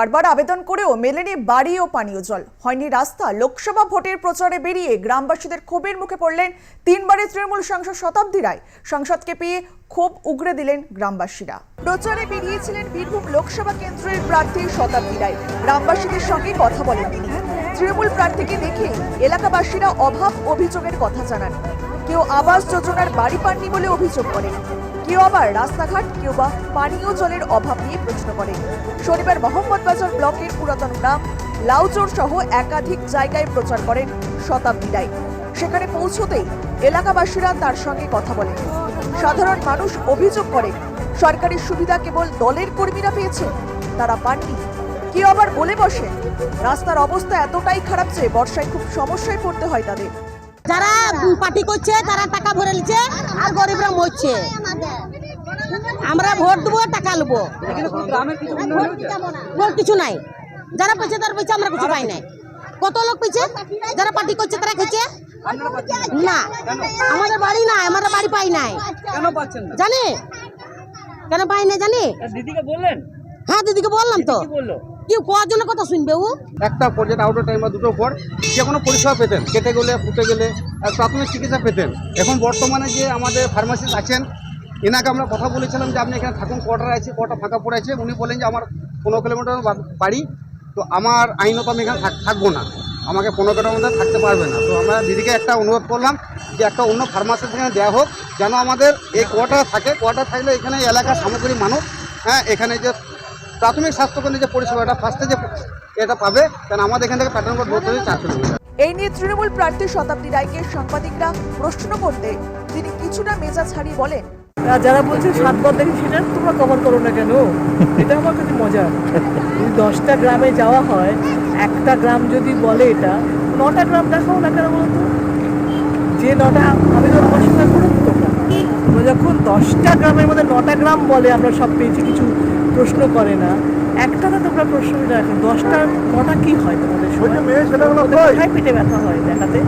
বারবার আবেদন করেও মেলেনি বাড়ি ও পানীয় জল। হয়নি রাস্তা, লোকসভা ভোটের প্রচারে বেরিয়ে গ্রামবাসীদের ক্ষোভের মুখে পড়লেন তিনবারের তৃণমূল সাংসদ শতাব্দী রায়। সংসদকে পেয়ে ক্ষোভ উগরে দিলেন গ্রামবাসীরা। প্রচারে বেরিয়েছিলেন বীরভূম লোকসভা কেন্দ্রের প্রার্থী শতাব্দী রায়। গ্রামবাসীদের সঙ্গে কথা বলেন তৃণমূল প্রার্থীকে দেখে এলাকাবাসীরা অভাব অভিযোগের কথা জানান। কেউ আবাস যোজনার বাড়ি পাননি বলে অভিযোগ করেন। কেউ আবার রাস্তাঘাট, কেউ বা পানীয় জলের অভাব নিয়ে প্রশ্ন করে। শনিবার মোহাম্মদবাজার ব্লকের পুরাতন গ্রাম লাউচোর সহ একাধিক জায়গায় প্রচার করেন শতাব্দী রায়। সেখানে পৌঁছতেই এলাকাবাসীরা তার সঙ্গে কথা বলেন সাধারণ মানুষ অভিযোগ করে সরকারি সুবিধা কেবল দলের কর্মীরা পেয়েছে তারা পাননি। কেউ আবার বলে বসে, রাস্তার অবস্থা এতটাই খারাপ যে বর্ষায় খুব সমস্যায় পড়তে হয় তাদের। যারা পার্টি করছে, তারা টাকা ভরে নিচ্ছে, আর গরিবরা মরছে। আমরা ভোট দেবো টাকা নেব ভোট কিছু নাই। যারা পেয়েছে তারা পেয়েছে আমরা কিছু পাই নাই। কত লোক পেয়েছে? যারা পার্টি করছে তারা খেয়েছে? না। আমাদের বাড়ি নাই আমাদের বাড়ি পাই নাই। কেন পাচ্ছেন না? জানি? কেন পাই নাই জানি? দিদিকে বললেন? হ্যাঁ দিদিকে বললাম তো। কি বলল? কোয়ার জন্য কথা শুনবে ও? একটা পর যেটা আউটার টাইম বা দুটোর পর যে কোনো পরিষেবা পেতেন। কেটে গেলে ফুটে গেলে প্রাথমিক চিকিৎসা পেতেন। এখন বর্তমানে যে আমাদের ফার্মাসিস্ট আছেন এনাকে আমরা কথা বলেছিলাম যে আপনি এখানে থাকুন কোয়ার্টার আছে কটা ফাঁকা পড়ে আছে। উনি বলেন যে আমার পনেরো কিলোমিটার বাড়ি, তো আমার আইনত আমি এখানে থাকব না। আমাকে পনেরো কিলোমিটার মধ্যে থাকতে পারবে না। তো আমরা দিদিকে একটা অনুরোধ করলাম যে একটা অন্য ফার্মাসি এখানে দেওয়া হোক, যেন আমাদের এই কোয়ার্টার থাকে। কোয়ার্টার থাকলে এখানে এলাকার সামগ্রিক মানুষ হ্যাঁ এখানে যে প্রাথমিক স্বাস্থ্যকেন্দ্রে যে পরিষেবাটা ফার্স্টে যে এটা পাবে, কারণ আমাদের এখান থেকে প্যাটার্ন রোড ধরতে চারশো কিলোমিটার এই নিয়ে তৃণমূল প্রার্থী শতাব্দী রায়কে সাংবাদিকরা প্রশ্ন করতে তিনি কিছুটা মেজাজ হারিয়ে বলেন। যারা বলছে সাতবার দেখি সেটা তোমরা কভার করো না কেন? এটা আমার কাছে মজা। যদি দশটা গ্রামে যাওয়া হয় একটা গ্রাম যদি বলে এটা নটা গ্রাম দেখাও না কেন বলো তো যে নটা আমি তো আমার সঙ্গে করো তো তোমরা যখন দশটা গ্রামের মধ্যে নটা গ্রাম বলে আমরা সব পেয়েছি কিছু প্রশ্ন করে না। একটাতে তোমরা প্রশ্ন রাখো দশটা নটা কি হয় তোমাদের কোথায় পেটে ব্যথা হয় দেখাতে?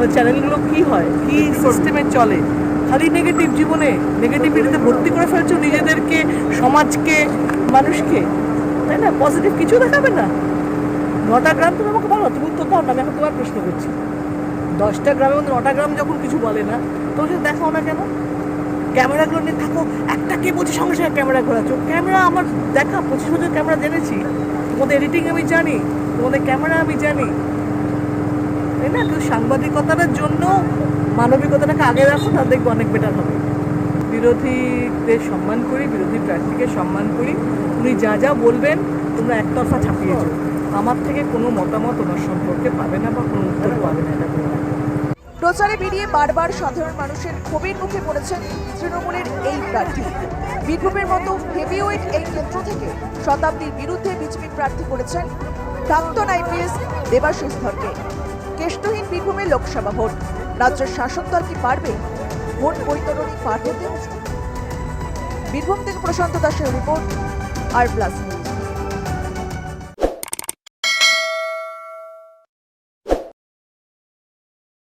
ওই চ্যানেলগুলো কি হয়? কি সিস্টেমে চলে? খালি নেগেটিভ জীবনে নেগেটিভিটিতে ভর্তি করে ফেলছো নিজেদেরকে, সমাজকে, মানুষকে। তাই না? পজিটিভ কিছু দেখাবে না। নটা গ্রাম তুমি আমাকে বলো, তুমি উত্তর দাও না, আমি এখন তোমার প্রশ্ন করছি। দশটা গ্রামের মধ্যে নটা গ্রাম যখন কিছু বলে না তখন সেটা দেখাও না কেন? ক্যামেরাগুলো নিয়ে থাকো, একটা কে বলছে সঙ্গে সঙ্গে ক্যামেরা ঘোরাচ্ছ? ক্যামেরা আমার দেখা, পঁচিশ বছর ক্যামেরা জেনেছি। তোমাদের এডিটিং আমি জানি, তোমাদের ক্যামেরা আমি জানি। না, তো সাংবাদিকতার জন্য মানবিকতাটাকে আগে রাখো, তাহলে দেখব অনেক বেটার হবে। বিরোধীদের সম্মান করি, বিরোধী প্রার্থীকে সম্মান করি। উনি যা যা বলবেন, তোমরা একতরফা ছাপিয়ে যাও। আমার থেকে কোনো মতামত ওনার সম্পর্কে পাবে না বা কোনো উত্তর পাবে না প্রচারে বেরিয়ে বারবার সাধারণ মানুষের ক্ষোভের মুখে পড়েছেন তৃণমূলের এই প্রার্থী। বীরভূমের মতো হেভিওয়েট এই কেন্দ্র থেকে শতাব্দীর বিরুদ্ধে বিজেপি প্রার্থী করেছেন প্রাক্তন আইপিএস দেবাশিস ধরকে। কেষ্টহীন বীরভূমের লোকসভা ভোট। রাজ্যের শাসক দল কি পারবে? ভোট বৈতরণী পার হতে বীরভূম থেকে প্রশান্ত দাসের রিপোর্ট, আর প্লাস